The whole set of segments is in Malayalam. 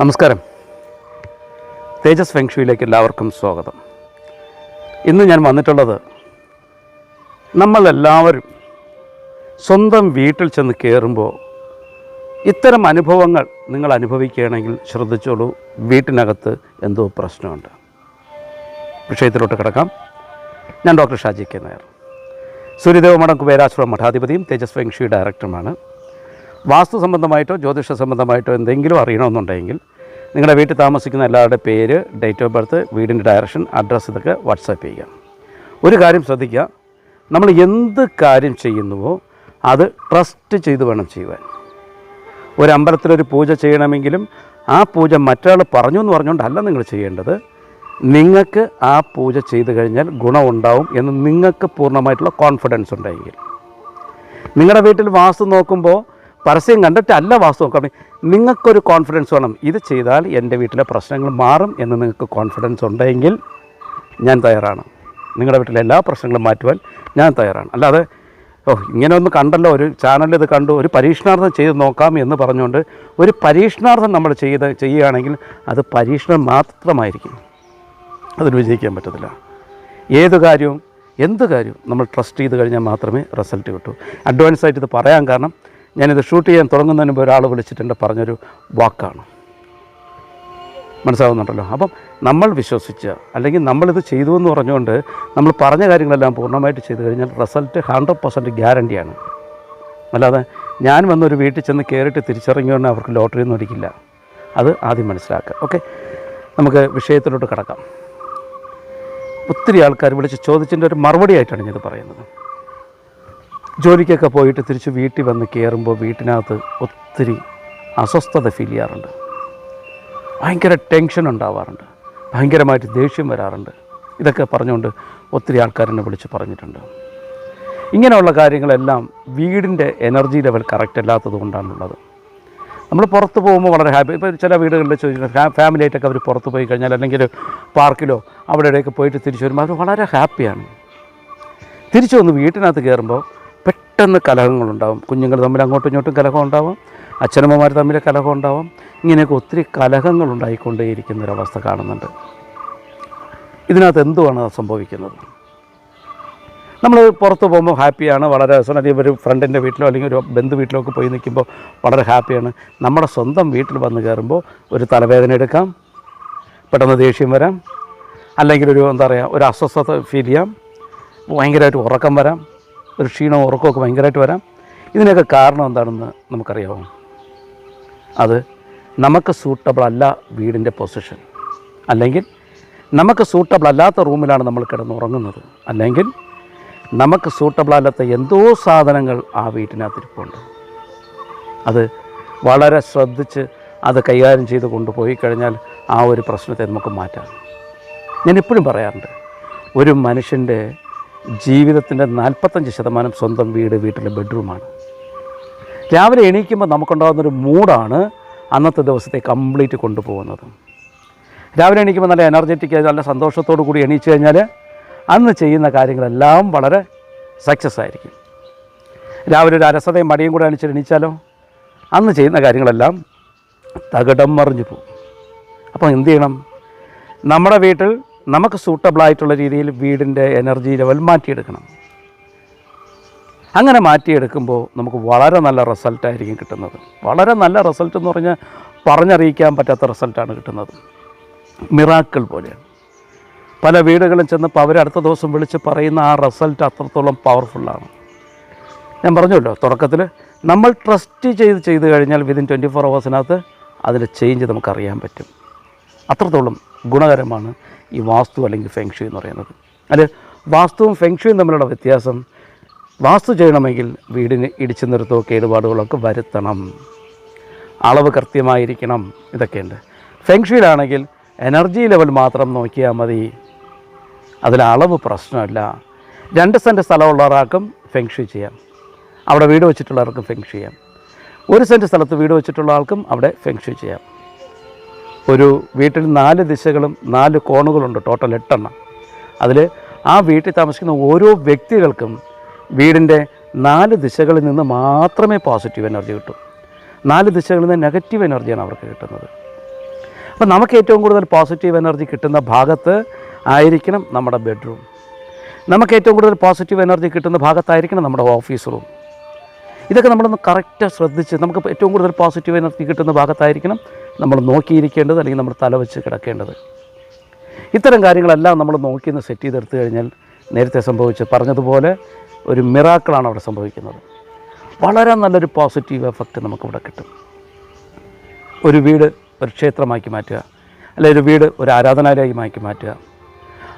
നമസ്കാരം. തേജസ് ഫെങ്ഷുയിലേക്ക് എല്ലാവർക്കും സ്വാഗതം. ഇന്ന് ഞാൻ വന്നിട്ടുള്ളത് നമ്മളെല്ലാവരും സ്വന്തം വീട്ടിൽ ചെന്ന് കയറുമ്പോൾ ഇത്തരം അനുഭവങ്ങൾ നിങ്ങൾ അനുഭവിക്കുകയാണെങ്കിൽ ശ്രദ്ധിച്ചോളൂ. വീട്ടിനകത്ത് എന്തോ പ്രശ്നമുണ്ട്. വിഷയത്തിലോട്ട് കിടക്കാം. ഞാൻ ഡോക്ടർ ഷാജി കെ നായർ. സൂര്യദേവ മഠം കുബേരാശ്രമ മഠാധിപതിയും തേജസ് ഫെങ്ഷി ഡയറക്ടറുമാണ്. വാസ്തു സംബന്ധമായിട്ടോ ജ്യോതിഷ സംബന്ധമായിട്ടോ എന്തെങ്കിലും അറിയണമെന്നുണ്ടെങ്കിൽ നിങ്ങളുടെ വീട്ടിൽ താമസിക്കുന്ന എല്ലാവരുടെ പേര് ഡേറ്റ് ഓഫ് ബർത്ത് വീടിന്റെ ഡയറക്ഷൻ അഡ്രസ്സ് ഇതൊക്കെ വാട്സാപ്പ് ചെയ്യുക. ഒരു കാര്യം ശ്രദ്ധിക്കുക. നമ്മൾ എന്ത് കാര്യം ചെയ്യുന്നുവോ അത് ട്രസ്റ്റ് ചെയ്ത് വേണം ചെയ്യുവാൻ. ഒരു അമ്പലത്തിലൊരു പൂജ ചെയ്യണമെങ്കിലും ആ പൂജ മറ്റൊരാൾ പറഞ്ഞു എന്ന് പറഞ്ഞുകൊണ്ടല്ല നിങ്ങൾ ചെയ്യേണ്ടത്. നിങ്ങൾക്ക് ആ പൂജ ചെയ്തു കഴിഞ്ഞാൽ ഗുണമുണ്ടാവും എന്ന് നിങ്ങൾക്ക് പൂർണമായിട്ടുള്ള കോൺഫിഡൻസ് ഉണ്ടെങ്കിൽ. നിങ്ങളുടെ വീട്ടിൽ വാസ്തു നോക്കുമ്പോൾ പരസ്യം കണ്ടിട്ടല്ല വാസ്തു നോക്കണം നിങ്ങൾക്കൊരു കോൺഫിഡൻസ് വേണം. ഇത് ചെയ്താൽ എന്റെ വീട്ടിലെ പ്രശ്നങ്ങൾ മാറും എന്ന് നിങ്ങൾക്ക് കോൺഫിഡൻസ് ഉണ്ടെങ്കിൽ ഞാൻ തയ്യാറാണ്. നിങ്ങളുടെ വീട്ടിലെ എല്ലാ പ്രശ്നങ്ങളും മാറ്റുവാൻ ഞാൻ തയ്യാറാണ്. അല്ലാതെ ഓ ഇങ്ങനെ ഒന്ന് കണ്ടല്ലോ ഒരു ചാനലിൽ ഇത് കണ്ടു ഒരു പരീക്ഷണാർത്ഥം ചെയ്ത് നോക്കാം എന്ന് പറഞ്ഞുകൊണ്ട് ഒരു പരീക്ഷണാർത്ഥം നമ്മൾ ചെയ്ത് ചെയ്യുകയാണെങ്കിൽ അത് പരീക്ഷണം മാത്രമായിരിക്കും. അതിന് വിജയിക്കാൻ പറ്റത്തില്ല. ഏത് കാര്യവും എന്ത് കാര്യവും നമ്മൾ ട്രസ്റ്റ് ചെയ്ത് കഴിഞ്ഞാൽ മാത്രമേ റിസൾട്ട് കിട്ടൂ. അഡ്വാൻസ് ആയിട്ട് ഇത് പറയാൻ കാരണം ഞാനിത് ഷൂട്ട് ചെയ്യാൻ തുടങ്ങുന്നതിന് മുമ്പ് ഒരാൾ വിളിച്ചിട്ട് എന്റെ പറഞ്ഞൊരു വാക്കാണ്. മനസ്സിലാവുന്നുണ്ടല്ലോ? അപ്പം നമ്മൾ വിശ്വസിച്ച് അല്ലെങ്കിൽ നമ്മളിത് ചെയ്തു എന്ന് പറഞ്ഞുകൊണ്ട് നമ്മൾ പറഞ്ഞ കാര്യങ്ങളെല്ലാം പൂർണമായിട്ട് ചെയ്തു കഴിഞ്ഞാൽ റിസൾട്ട് ഹൺഡ്രഡ് പെർസെന്റ് ഗ്യാരണ്ടിയാണ്. അല്ലാതെ ഞാൻ വന്നൊരു വീട്ടിൽ ചെന്ന് കയറിയിട്ട് തിരിച്ചിറങ്ങിയോണ്ട് അവർക്ക് ലോട്ടറി ഒന്നും അടിക്കില്ല. അത് ആദ്യം മനസ്സിലാക്കുക. ഓക്കെ? നമുക്ക് വിഷയത്തിലോട്ട് കിടക്കാം. ഒത്തിരി ആൾക്കാർ വിളിച്ച് ചോദിച്ചതിന്റെ ഒരു മറുപടി ആയിട്ടാണ് ഞാനിത് പറയുന്നത്. ജോലിക്കൊക്കെ പോയിട്ട് തിരിച്ച് വീട്ടിൽ വന്ന് കയറുമ്പോൾ വീട്ടിനകത്ത് ഒത്തിരി അസ്വസ്ഥത ഫീൽ ചെയ്യാറുണ്ട്. ഭയങ്കര ടെൻഷൻ ഉണ്ടാവാറുണ്ട്. ഭയങ്കരമായിട്ട് ദേഷ്യം വരാറുണ്ട്. ഇതൊക്കെ പറഞ്ഞുകൊണ്ട് ഒത്തിരി ആൾക്കാരെന്നെ വിളിച്ച് പറഞ്ഞിട്ടുണ്ട്. ഇങ്ങനെയുള്ള കാര്യങ്ങളെല്ലാം വീടിന്റെ എനർജി ലെവൽ കറക്റ്റ് അല്ലാത്തത് കൊണ്ടാണുള്ളത്. നമ്മൾ പുറത്ത് പോകുമ്പോൾ വളരെ ഹാപ്പി ഇപ്പോൾ ചില വീടുകളിൽ ചോദിച്ചിട്ടുണ്ട് ഫാമിലി ആയിട്ടൊക്കെ അവർ പുറത്ത് പോയി കഴിഞ്ഞാൽ അല്ലെങ്കിൽ പാർക്കിലോ അവിടെ പോയിട്ട് തിരിച്ചു വരുമ്പോൾ അവർ വളരെ ഹാപ്പിയാണ് തിരിച്ചു വന്ന് വീട്ടിനകത്ത് കയറുമ്പോൾ പെട്ടെന്ന് കലഹങ്ങളുണ്ടാവും. കുഞ്ഞുങ്ങൾ തമ്മിൽ അങ്ങോട്ടും ഇങ്ങോട്ടും കലഹം ഉണ്ടാവും അച്ഛനമ്മമാർ തമ്മിൽ കലഹം ഉണ്ടാവും ഇങ്ങനെയൊക്കെ ഒത്തിരി കലഹങ്ങൾ ഉണ്ടായിക്കൊണ്ടേയിരിക്കുന്നൊരവസ്ഥ കാണുന്നുണ്ട്. ഇതിനകത്ത് എന്തുവാണ് സംഭവിക്കുന്നത്? നമ്മൾ പുറത്ത് പോകുമ്പോൾ ഹാപ്പിയാണ്. വളരെ അല്ലെങ്കിൽ ഒരു ഫ്രണ്ടിന്റെ വീട്ടിലോ അല്ലെങ്കിൽ ഒരു ബന്ധു വീട്ടിലോ ഒക്കെ പോയി നിൽക്കുമ്പോൾ വളരെ ഹാപ്പിയാണ്. നമ്മുടെ സ്വന്തം വീട്ടിൽ വന്ന് കയറുമ്പോൾ ഒരു തലവേദന എടുക്കാം. പെട്ടെന്ന് ദേഷ്യം വരാം. അല്ലെങ്കിൽ ഒരു എന്താ പറയുക ഒരു അസ്വസ്ഥത ഫീൽ ചെയ്യാം. ഭയങ്കരമായിട്ട് ഉറക്കം വരാം. ഒരു ക്ഷീണവും ഉറക്കമൊക്കെ ഭയങ്കരമായിട്ട് വരാം. ഇതിനൊക്കെ കാരണം എന്താണെന്ന് നമുക്കറിയാമോ അത് നമുക്ക് സൂട്ടബിൾ അല്ല വീടിന്റെ പൊസിഷൻ അല്ലെങ്കിൽ നമുക്ക് സൂട്ടബിൾ അല്ലാത്ത റൂമിലാണ് നമ്മൾ കിടന്ന് ഉറങ്ങുന്നത് അല്ലെങ്കിൽ നമുക്ക് സൂട്ടബിൾ അല്ലാത്ത എന്തോ സാധനങ്ങൾ ആ വീട്ടിനകത്തിരിപ്പുണ്ട്. അത് വളരെ ശ്രദ്ധിച്ച് അത് കൈകാര്യം ചെയ്ത് കൊണ്ടുപോയി കഴിഞ്ഞാൽ ആ ഒരു പ്രശ്നത്തെ നമുക്ക് മാറ്റാം. ഞാൻ എപ്പോഴും പറയാറുണ്ട് ഒരു മനുഷ്യന്റെ ജീവിതത്തിന്റെ നാൽപ്പത്തഞ്ച് ശതമാനം സ്വന്തം വീട് വീട്ടിലെ ബെഡ്റൂമാണ്. രാവിലെ എണീക്കുമ്പോൾ നമുക്കുണ്ടാകുന്നൊരു മൂഡാണ് അന്നത്തെ ദിവസത്തെ കംപ്ലീറ്റ് കൊണ്ടുപോകുന്നത്. രാവിലെ എണീക്കുമ്പോൾ നല്ല എനർജറ്റിക് നല്ല സന്തോഷത്തോടു കൂടി എണീച്ച് കഴിഞ്ഞാൽ അന്ന് ചെയ്യുന്ന കാര്യങ്ങളെല്ലാം വളരെ സക്സസ് ആയിരിക്കും. രാവിലെ ഒരു അരസതയും മടിയും കൂടെ അണിച്ച് എണീച്ചാലോ? അന്ന് ചെയ്യുന്ന കാര്യങ്ങളെല്ലാം തകിടം മറിഞ്ഞു പോകും. അപ്പോൾ എന്ത് ചെയ്യണം? നമ്മുടെ വീട്ടിൽ നമുക്ക് സൂട്ടബിളായിട്ടുള്ള രീതിയിൽ വീടിന്റെ എനർജി ലെവൽ മാറ്റിയെടുക്കണം. അങ്ങനെ മാറ്റിയെടുക്കുമ്പോൾ നമുക്ക് വളരെ നല്ല റിസൾട്ടായിരിക്കും കിട്ടുന്നത്. വളരെ നല്ല റിസൾട്ട് എന്ന് പറഞ്ഞാൽ പറഞ്ഞറിയിക്കാൻ പറ്റാത്ത റിസൾട്ടാണ് കിട്ടുന്നത്. മിറാക്കിൾ പോലെയാണ്. പല വീടുകളും ചെന്നപ്പോൾ അവർ അടുത്ത ദിവസം വിളിച്ച് പറയുന്ന ആ റിസൾട്ട് അത്രത്തോളം പവർഫുള്ളാണ് ഞാൻ പറഞ്ഞല്ലോ തുടക്കത്തിൽ നമ്മൾ ട്രസ്റ്റ് ചെയ്ത് ചെയ്ത് കഴിഞ്ഞാൽ വിതിൻ ട്വന്റി ഫോർ അവേഴ്സിനകത്ത് അതിന്റെ ചേഞ്ച് നമുക്കറിയാൻ പറ്റും. അത്രത്തോളം ഗുണകരമാണ് ഈ വാസ്തു അല്ലെങ്കിൽ ഫെങ്ഷു എന്ന് പറയുന്നത്. അല്ലെ? വാസ്തുവും ഫെങ്ഷുവും തമ്മിലുള്ള വ്യത്യാസം വാസ്തു ചെയ്യണമെങ്കിൽ വീടിന് ഇടിച്ചു നിർത്തോ കേടുപാടുകളൊക്കെ വരുത്തണം. അളവ് കൃത്യമായിരിക്കണം. ഇതൊക്കെയുണ്ട്. ഫെങ്ഷുയിലാണെങ്കിൽ എനർജി ലെവൽ മാത്രം നോക്കിയാൽ മതി. അതിൽ അളവ് പ്രശ്നമല്ല. രണ്ട് സെന്റ് സ്ഥലമുള്ള ഒരാൾക്കും ഫെങ്ഷു ചെയ്യാം. അവിടെ വീട് വെച്ചിട്ടുള്ളവർക്കും ഫെങ്ഷു ചെയ്യാം. ഒരു സെന്റ് സ്ഥലത്ത് വീട് വെച്ചിട്ടുള്ള ആൾക്കും അവിടെ ഫെങ്ഷു ചെയ്യാം. ഒരു വീട്ടിൽ നാല് ദിശകളും നാല് കോണുകളുണ്ട് ടോട്ടൽ എട്ടെണ്ണം. അതിൽ ആ വീട്ടിൽ താമസിക്കുന്ന ഓരോ വ്യക്തികൾക്കും വീടിന്റെ നാല് ദിശകളിൽ നിന്ന് മാത്രമേ പോസിറ്റീവ് എനർജി കിട്ടൂ. നാല് ദിശകളിൽ നിന്ന് നെഗറ്റീവ് എനർജിയാണ് അവർക്ക് കിട്ടുന്നത്. അപ്പോൾ നമുക്ക് ഏറ്റവും കൂടുതൽ പോസിറ്റീവ് എനർജി കിട്ടുന്ന ഭാഗത്ത് ആയിരിക്കണം നമ്മുടെ ബെഡ്റൂം. നമുക്ക് ഏറ്റവും കൂടുതൽ പോസിറ്റീവ് എനർജി കിട്ടുന്ന ഭാഗത്തായിരിക്കണം നമ്മുടെ ഓഫീസ് റൂം. ഇതൊക്കെ നമ്മളൊന്ന് കറക്റ്റ് ശ്രദ്ധിച്ച് നമുക്ക് ഏറ്റവും കൂടുതൽ പോസിറ്റീവ് എനർജി കിട്ടുന്ന ഭാഗത്തായിരിക്കണം നമ്മൾ നോക്കിയിരിക്കേണ്ടത് അല്ലെങ്കിൽ നമ്മൾ തല വെച്ച് കിടക്കേണ്ടത്. ഇത്തരം കാര്യങ്ങളെല്ലാം നമ്മൾ നോക്കി ഒന്ന് സെറ്റ് ചെയ്തെടുത്തു കഴിഞ്ഞാൽ നേരത്തെ സംഭവിച്ച് പറഞ്ഞതുപോലെ ഒരു മിറാക്കിളാണ് അവിടെ സംഭവിക്കുന്നത്. വളരെ നല്ലൊരു പോസിറ്റീവ് എഫക്റ്റ് നമുക്കിവിടെ കിട്ടും. ഒരു വീട് ഒരു ക്ഷേത്രമാക്കി മാറ്റുക അല്ലെങ്കിൽ ഒരു വീട് ഒരു ആരാധനാലയമായി മാറ്റി മാറ്റുക.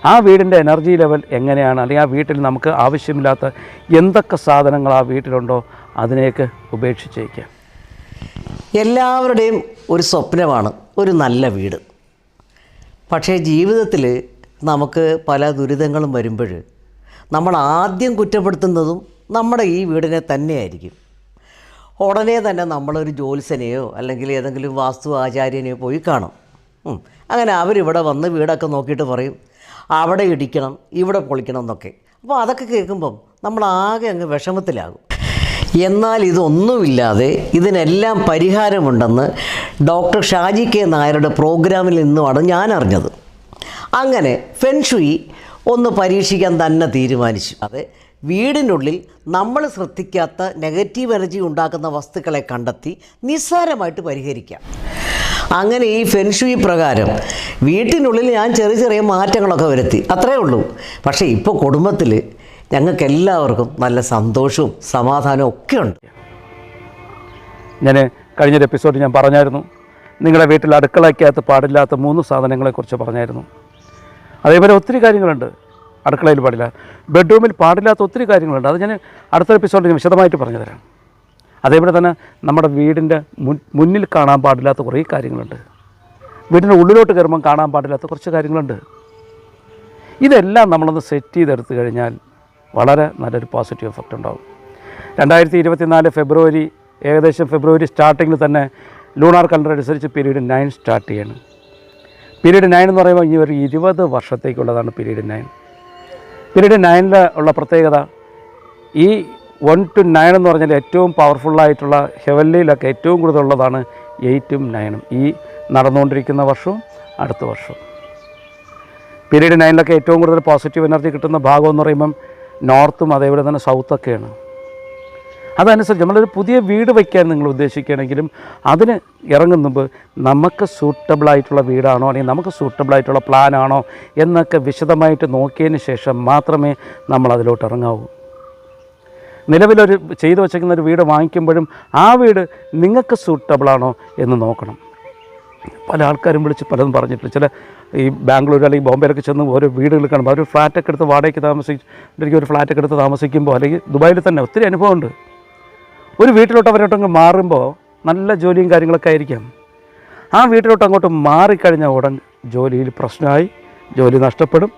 ആ വീടിന്റെ എനർജി ലെവൽ എങ്ങനെയാണ്? അല്ലെങ്കിൽ ആ വീട്ടിൽ നമുക്ക് ആവശ്യമില്ലാത്ത എന്തൊക്കെ സാധനങ്ങൾ ആ വീട്ടിലുണ്ടോ? അതിനെയൊക്കെ ഉപേക്ഷിച്ചേക്കുക എല്ലാവരുടെയും ഒരു സ്വപ്നമാണ് ഒരു നല്ല വീട്. പക്ഷേ ജീവിതത്തിൽ നമുക്ക് പല ദുരിതങ്ങളും വരുമ്പോൾ നമ്മൾ ആദ്യം കുറ്റപ്പെടുത്തുന്നതും നമ്മുടെ ഈ വീടിനെ തന്നെയായിരിക്കും. ഉടനെ തന്നെ നമ്മളൊരു ജ്യോത്സ്യനെയോ അല്ലെങ്കിൽ ഏതെങ്കിലും വാസ്തു ആചാര്യനെയോ പോയി കാണും. അങ്ങനെ അവരിവിടെ വന്ന് വീടൊക്കെ നോക്കിയിട്ട് പറയും അവിടെ ഇടിക്കണം ഇവിടെ പൊളിക്കണം എന്നൊക്കെ. അപ്പോൾ അതൊക്കെ കേൾക്കുമ്പം നമ്മൾ ആകെ അങ്ങ് വിഷമത്തിലാകും. എന്നാൽ ഇതൊന്നുമില്ലാതെ ഇതിനെല്ലാം പരിഹാരമുണ്ടെന്ന് ഡോക്ടർ ഷാജി കെ നായരുടെ പ്രോഗ്രാമിൽ നിന്നുമാണ് ഞാൻ അറിഞ്ഞത്. അങ്ങനെ ഫെൻഷുയി ഒന്ന് പരീക്ഷിക്കാൻ തന്നെ തീരുമാനിച്ചു. അതെ വീടിനുള്ളിൽ നമ്മൾ ശ്രദ്ധിക്കാത്ത നെഗറ്റീവ് എനർജി ഉണ്ടാക്കുന്ന വസ്തുക്കളെ കണ്ടെത്തി നിസ്സാരമായിട്ട് പരിഹരിക്കാം. അങ്ങനെ ഈ ഫെൻഷുയി പ്രകാരം വീട്ടിനുള്ളിൽ ഞാൻ ചെറിയ ചെറിയ മാറ്റങ്ങളൊക്കെ വരുത്തി. അത്രേ ഉള്ളൂ. പക്ഷേ ഇപ്പോൾ കുടുംബത്തിൽ ഞങ്ങൾക്ക് എല്ലാവർക്കും നല്ല സന്തോഷവും സമാധാനവും ഒക്കെ ഉണ്ട്. ഞാൻ കഴിഞ്ഞൊരു എപ്പിസോഡിൽ ഞാൻ പറഞ്ഞായിരുന്നു. നിങ്ങളുടെ വീട്ടിൽ അടുക്കളയ്ക്കകത്ത് പാടില്ലാത്ത മൂന്ന് സാധനങ്ങളെക്കുറിച്ച് പറഞ്ഞായിരുന്നു. അതേപോലെ ഒത്തിരി കാര്യങ്ങളുണ്ട്. അടുക്കളയിൽ പാടില്ല. ബെഡ്റൂമിൽ പാടില്ലാത്ത ഒത്തിരി കാര്യങ്ങളുണ്ട്. അത് ഞാൻ അടുത്ത എപ്പിസോഡിൽ ഞാൻ വിശദമായിട്ട് പറഞ്ഞു തരാം അതേപോലെ തന്നെ നമ്മുടെ വീടിന്റെ മുന്നിൽ കാണാൻ പാടില്ലാത്ത കുറേ കാര്യങ്ങളുണ്ട്. വീടിന്റെ ഉള്ളിലോട്ട് കയറുമ്പം കാണാൻ പാടില്ലാത്ത കുറച്ച് കാര്യങ്ങളുണ്ട്. ഇതെല്ലാം നമ്മളൊന്ന് സെറ്റ് ചെയ്തെടുത്തു കഴിഞ്ഞാൽ വളരെ നല്ലൊരു പോസിറ്റീവ് എഫക്റ്റ് ഉണ്ടാകും രണ്ടായിരത്തി ഇരുപത്തിനാല് ഫെബ്രുവരി ഏകദേശം ഫെബ്രുവരി സ്റ്റാർട്ടിങ്ങിൽ തന്നെ ലൂണാർ കലണ്ടർ അനുസരിച്ച് പീരീഡ് നയൻ സ്റ്റാർട്ട് ചെയ്യണം. പീരീഡ് നയൻ എന്ന് പറയുമ്പോൾ ഈ ഒരു ഇരുപത് വർഷത്തേക്കുള്ളതാണ് പീരീഡ് നയൻ പീരീഡ് നയനിൽ ഉള്ള പ്രത്യേകത ഈ വൺ ടു നയൻ എന്ന് പറഞ്ഞാൽ ഏറ്റവും പവർഫുള്ളായിട്ടുള്ള ഹെവൻലിയിലൊക്കെ ഏറ്റവും കൂടുതലുള്ളതാണ് എയ്റ്റും നയനും ഈ നടന്നുകൊണ്ടിരിക്കുന്ന വർഷവും അടുത്ത വർഷവും. പീരീഡ് നയനിലൊക്കെ ഏറ്റവും കൂടുതൽ പോസിറ്റീവ് എനർജി കിട്ടുന്ന ഭാഗം എന്ന് പറയുമ്പം നോർത്തും അതേപോലെ തന്നെ സൗത്തൊക്കെയാണ്. അതനുസരിച്ച് നമ്മളൊരു പുതിയ വീട് വയ്ക്കാൻ നിങ്ങൾ ഉദ്ദേശിക്കുകയാണെങ്കിലും അതിന് ഇറങ്ങുന്ന മുമ്പ് നമുക്ക് സൂട്ടബിളായിട്ടുള്ള വീടാണോ അല്ലെങ്കിൽ നമുക്ക് സൂട്ടബിളായിട്ടുള്ള പ്ലാനാണോ എന്നൊക്കെ വിശദമായിട്ട് നോക്കിയതിന് ശേഷം മാത്രമേ നമ്മൾ അതിലോട്ട് ഇറങ്ങാവൂ. നിലവിലൊരു ചെയ്തു വച്ചേക്കുന്ന ഒരു വീട് വാങ്ങിക്കുമ്പോഴും ആ വീട് നിങ്ങൾക്ക് സൂട്ടബിളാണോ എന്ന് നോക്കണം. പല ആൾക്കാരും വിളിച്ച് പലതും പറഞ്ഞിട്ടുണ്ട്. ചില ഈ ബാംഗ്ലൂർ അല്ലെങ്കിൽ ബോംബെയിലൊക്കെ ചെന്ന് ഓരോ വീടുകൾ കാണുമ്പോൾ അവർ ഫ്ലാറ്റൊക്കെ എടുത്ത് വാടകയ്ക്ക് താമസിച്ചിട്ട് ഒരു ഫ്ലാറ്റൊക്കെ എടുത്ത് താമസിക്കുമ്പോൾ അല്ലെങ്കിൽ ദുബായിൽ തന്നെ ഒത്തിരി അനുഭവമുണ്ട്. ഒരു വീട്ടിലോട്ട് അവരോട്ടങ്ങ് മാറുമ്പോൾ നല്ല ജോലിയും കാര്യങ്ങളൊക്കെ ആയിരിക്കാം. ആ വീട്ടിലോട്ട് അങ്ങോട്ട് മാറിക്കഴിഞ്ഞാൽ ഉടൻ ജോലിയിൽ പ്രശ്നമായി ജോലി നഷ്ടപ്പെടും.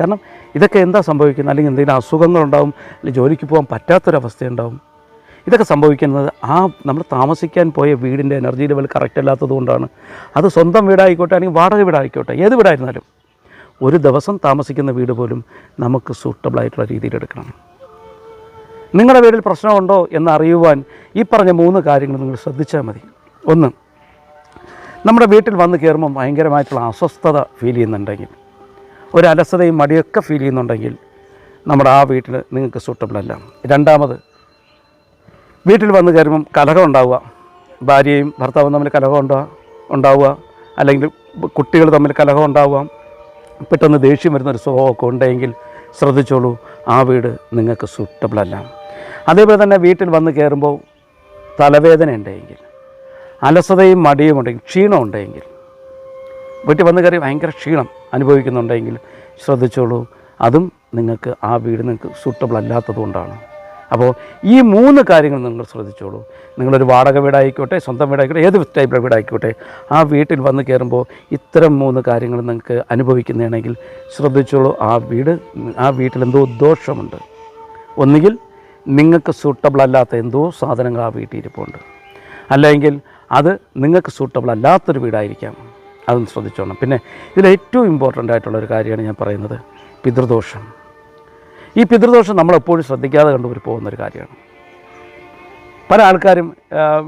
കാരണം ഇതൊക്കെ എന്താ സംഭവിക്കുന്നത്? അല്ലെങ്കിൽ എന്തെങ്കിലും അസുഖങ്ങളുണ്ടാവും അല്ലെങ്കിൽ ജോലിക്ക് പോകാൻ പറ്റാത്തൊരവസ്ഥയുണ്ടാവും. ഇതൊക്കെ സംഭവിക്കുന്നത് ആ നമ്മൾ താമസിക്കാൻ പോയ വീടിന്റെ എനർജി ലെവൽ കറക്റ്റ് അല്ലാത്തത് കൊണ്ടാണ്. അത് സ്വന്തം വീടായിക്കോട്ടെ അല്ലെങ്കിൽ വാടക വീടായിക്കോട്ടെ ഏത് വീടായിരുന്നാലും ഒരു ദിവസം താമസിക്കുന്ന വീട് പോലും നമുക്ക് സൂട്ടബിളായിട്ടുള്ള രീതിയിൽ എടുക്കണം. നിങ്ങളുടെ വീട്ടിൽ പ്രശ്നമുണ്ടോ എന്ന് അറിയുവാൻ ഈ പറഞ്ഞ മൂന്ന് കാര്യങ്ങൾ നിങ്ങൾ ശ്രദ്ധിച്ചാൽ മതി. ഒന്ന് നമ്മുടെ വീട്ടിൽ വന്ന് കയറുമ്പോൾ ഭയങ്കരമായിട്ടുള്ള അസ്വസ്ഥത ഫീൽ ചെയ്യുന്നുണ്ടെങ്കിൽ ഒരു അലസതയും മടിയൊക്കെ ഫീൽ ചെയ്യുന്നുണ്ടെങ്കിൽ നമ്മുടെ ആ വീട്ടിൽ നിങ്ങൾക്ക് സൂട്ടബിൾ അല്ല. രണ്ടാമത് വീട്ടിൽ വന്ന് കയറുമ്പം കലഹം ഉണ്ടാവുക. ഭാര്യയും ഭർത്താവും തമ്മിൽ കലഹം ഉണ്ടാവുക ഉണ്ടാവുക. അല്ലെങ്കിൽ കുട്ടികൾ തമ്മിൽ കലഹം ഉണ്ടാവുക. പെട്ടെന്ന് ദേഷ്യം വരുന്നൊരു സ്വഭാവമൊക്കെ ഉണ്ടെങ്കിൽ ശ്രദ്ധിച്ചോളൂ ആ വീട് നിങ്ങൾക്ക് സൂട്ടബിൾ അല്ല. അതേപോലെ തന്നെ വീട്ടിൽ വന്ന് കയറുമ്പോൾ തലവേദന ഉണ്ടെങ്കിൽ അലസതയും മടിയും ഉണ്ടെങ്കിൽ ക്ഷീണം ഉണ്ടെങ്കിൽ വീട്ടിൽ വന്ന് കയറി ഭയങ്കര ക്ഷീണം അനുഭവിക്കുന്നുണ്ടെങ്കിൽ ശ്രദ്ധിച്ചോളൂ. അതും നിങ്ങൾക്ക് ആ വീട് നിങ്ങൾക്ക് സൂട്ടബിൾ അല്ലാത്തതുകൊണ്ടാണ്. അപ്പോൾ ഈ മൂന്ന് കാര്യങ്ങൾ നിങ്ങൾ ശ്രദ്ധിച്ചോളൂ. നിങ്ങളൊരു വാടക വീടായിക്കോട്ടെ സ്വന്തം വീടായിക്കോട്ടെ ഏത് ടൈപ്പിലെ വീടായിക്കോട്ടെ ആ വീട്ടിൽ വന്ന് കയറുമ്പോൾ ഇത്തരം മൂന്ന് കാര്യങ്ങൾ നിങ്ങൾക്ക് അനുഭവിക്കുന്നതാണെങ്കിൽ ശ്രദ്ധിച്ചോളൂ. ആ വീട് ആ വീട്ടിൽ എന്തോ ദോഷമുണ്ട്. ഒന്നുകിൽ നിങ്ങൾക്ക് സൂട്ടബിൾ അല്ലാത്ത എന്തോ സാധനങ്ങൾ ആ വീട്ടിൽ ഇരിപ്പുണ്ട്. അല്ലെങ്കിൽ അത് നിങ്ങൾക്ക് സൂട്ടബിൾ അല്ലാത്തൊരു വീടായിരിക്കാം. അതൊന്ന് ശ്രദ്ധിച്ചോണം. പിന്നെ ഇതിൽ ഏറ്റവും ഇമ്പോർട്ടന്റ് ആയിട്ടുള്ളൊരു കാര്യമാണ് ഞാൻ പറയുന്നത്. പിതൃദോഷം. ഈ പിതൃദോഷം നമ്മളെപ്പോഴും ശ്രദ്ധിക്കാതെ കണ്ടുപോയി പോകുന്നൊരു കാര്യമാണ്. പല ആൾക്കാരും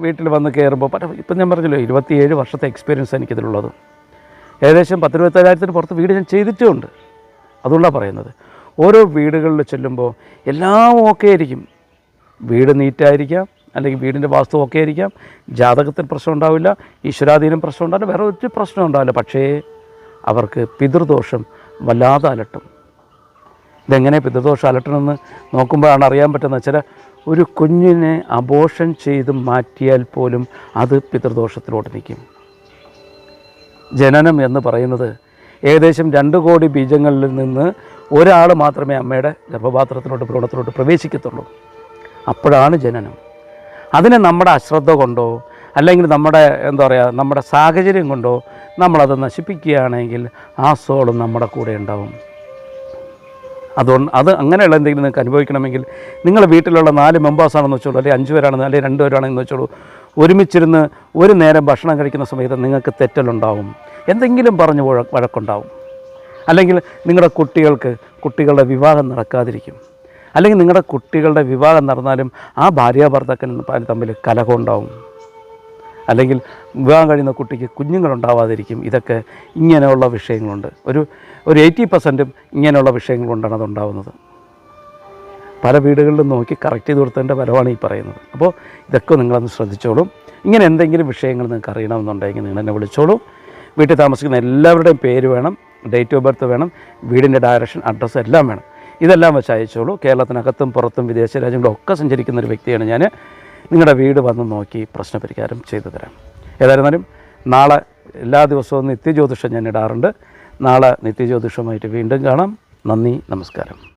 വീട്ടിൽ വന്ന് കയറുമ്പോൾ പല ഇപ്പം ഞാൻ പറഞ്ഞല്ലോ ഇരുപത്തിയേഴ് വർഷത്തെ എക്സ്പീരിയൻസ് എനിക്കിതിലുള്ളത്. ഏകദേശം പത്തിരുപത്തേഴായിരത്തിന് പുറത്ത് വീട് ഞാൻ ചെയ്തിട്ടുമുണ്ട് അതുകൊണ്ടാണ് പറയുന്നത്. ഓരോ വീടുകളിൽ ചെല്ലുമ്പോൾ എല്ലാം ഓക്കെ ആയിരിക്കും. വീട് നീറ്റായിരിക്കാം അല്ലെങ്കിൽ വീടിന്റെ വാസ്തു ഓക്കെ ആയിരിക്കാം. ജാതകത്തിൽ പ്രശ്നം ഉണ്ടാവില്ല ഈശ്വരാധീനം പ്രശ്നം ഉണ്ടാവില്ല വേറെ ഒരു പ്രശ്നം ഉണ്ടാവില്ല. പക്ഷേ അവർക്ക് പിതൃദോഷം വല്ലാതെ അലട്ടും. ഇതെങ്ങനെ പിതൃദോഷം അലട്ടണമെന്ന് നോക്കുമ്പോഴാണ് അറിയാൻ പറ്റുന്നത്. ചില ഒരു കുഞ്ഞിനെ അബോഷൻ ചെയ്ത് മാറ്റിയാൽ പോലും അത് പിതൃദോഷത്തിലോട്ട് നിൽക്കും. ജനനം എന്ന് പറയുന്നത് ഏകദേശം രണ്ട് കോടി ബീജങ്ങളിൽ നിന്ന് ഒരാൾ മാത്രമേ അമ്മയുടെ ഗർഭപാത്രത്തിലോട്ട് ഭ്രൂണത്തിലോട്ട് പ്രവേശിക്കത്തുള്ളൂ. അപ്പോഴാണ് ജനനം. അതിനെ നമ്മുടെ അശ്രദ്ധ കൊണ്ടോ അല്ലെങ്കിൽ നമ്മുടെ എന്താ പറയുക നമ്മുടെ സാഹചര്യം കൊണ്ടോ നമ്മളത് നശിപ്പിക്കുകയാണെങ്കിൽ ആ സോളും നമ്മുടെ കൂടെ ഉണ്ടാവും. അതുകൊണ്ട് അത് അങ്ങനെയുള്ള എന്തെങ്കിലും നിങ്ങൾക്ക് അനുഭവിക്കണമെങ്കിൽ നിങ്ങൾ വീട്ടിലുള്ള നാല് മെമ്പേഴ്സാണെന്ന് വെച്ചോളൂ അല്ലെങ്കിൽ അഞ്ച് പേരാണെന്ന് അല്ലെങ്കിൽ രണ്ട് പേരാണെന്ന് വെച്ചോളൂ. ഒരുമിച്ചിരുന്ന് ഒരു നേരം ഭക്ഷണം കഴിക്കുന്ന സമയത്ത് നിങ്ങൾക്ക് തെറ്റലുണ്ടാവും. എന്തെങ്കിലും പറഞ്ഞ് വഴ വഴക്കുണ്ടാവും. അല്ലെങ്കിൽ നിങ്ങളുടെ കുട്ടികൾക്ക് കുട്ടികളുടെ വിവാഹം നടക്കാതിരിക്കും. അല്ലെങ്കിൽ നിങ്ങളുടെ കുട്ടികളുടെ വിവാഹം നടന്നാലും ആ ഭാര്യാഭർത്താക്കൻ തമ്മിൽ കലഹം ഉണ്ടാവും അല്ലെങ്കിൽ വിവാഹം കഴിയുന്ന കുട്ടിക്ക് കുഞ്ഞുങ്ങളുണ്ടാവാതിരിക്കും. ഇതൊക്കെ ഇങ്ങനെയുള്ള വിഷയങ്ങളുണ്ട്. ഒരു ഒരു എയ്റ്റി പെർസെന്റും ഇങ്ങനെയുള്ള വിഷയങ്ങൾ കൊണ്ടാണ് അതുണ്ടാവുന്നത്. പല വീടുകളിലും നോക്കി കറക്റ്റ് ചെയ്ത് കൊടുത്തതിന്റെ ഫലമാണ് ഈ പറയുന്നത്. അപ്പോൾ ഇതൊക്കെ നിങ്ങളൊന്ന് ശ്രദ്ധിച്ചോളും. ഇങ്ങനെ എന്തെങ്കിലും വിഷയങ്ങൾ നിങ്ങൾക്ക് അറിയണമെന്നുണ്ടെങ്കിൽ നിങ്ങൾ എന്നെ വിളിച്ചോളൂ. വീട്ടിൽ താമസിക്കുന്ന എല്ലാവരുടെയും പേര് വേണം ഡേറ്റ് ഓഫ് ബർത്ത് വേണം വീടിന്റെ ഡയറക്ഷൻ അഡ്രസ്സ് എല്ലാം വേണം. ഇതെല്ലാം വെച്ച് അയച്ചോളൂ. കേരളത്തിനകത്തും പുറത്തും വിദേശ രാജ്യങ്ങളും ഒക്കെ സഞ്ചരിക്കുന്ന ഒരു വ്യക്തിയാണ് ഞാൻ. നിങ്ങളുടെ വീട് വന്ന് നോക്കി പ്രശ്നപരിഹാരം ചെയ്തു തരാം. ഏതായിരുന്നാലും നാളെ എല്ലാ ദിവസവും നിത്യജ്യോതിഷം ഞാൻ ഇടാറുണ്ട്. നാളെ നിത്യജ്യോതിഷമായിട്ട് വീണ്ടും കാണാം. നന്ദി നമസ്കാരം.